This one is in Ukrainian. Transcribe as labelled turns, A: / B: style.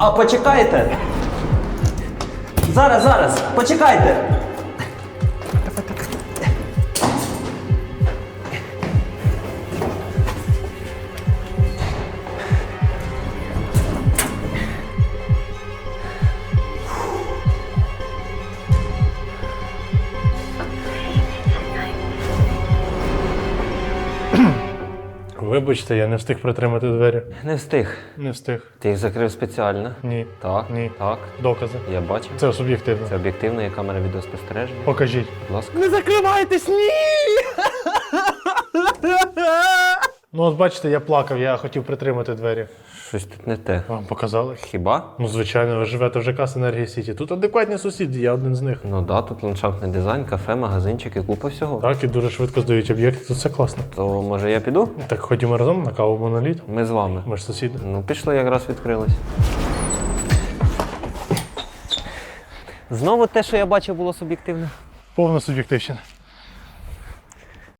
A: А почекайте. Зараз, зараз, почекайте.
B: Вибачте, я не встиг притримати двері.
A: Не встиг.
B: Не встиг.
A: Ти їх закрив спеціально.
B: Ні.
A: Так,
B: Ні.
A: так.
B: Докази.
A: Я бачив.
B: Це суб'єктивно.
A: Це об'єктивно, є камера відеоспостереження.
B: Покажіть.
A: Будь ласка.
B: Не закривайтесь, ні! Ну, от бачите, я плакав, я хотів притримати двері.
A: Щось тут не те.
B: Вам показали?
A: Хіба?
B: Ну, звичайно, ви живете в ЖК Енергії Сіті. Тут адекватні сусіди, я один з них.
A: Ну да, тут ландшафтний дизайн, кафе, магазинчики, купа всього.
B: Так, і дуже швидко здають об'єкти, тут все класно.
A: То може я піду?
B: Так ходімо разом на каву моноліт.
A: Ми з вами.
B: Ми ж сусіди.
A: Ну, пішли, якраз відкрились. Знову те, що я бачив, було суб'єктивне.
B: Повна суб'єктивщина.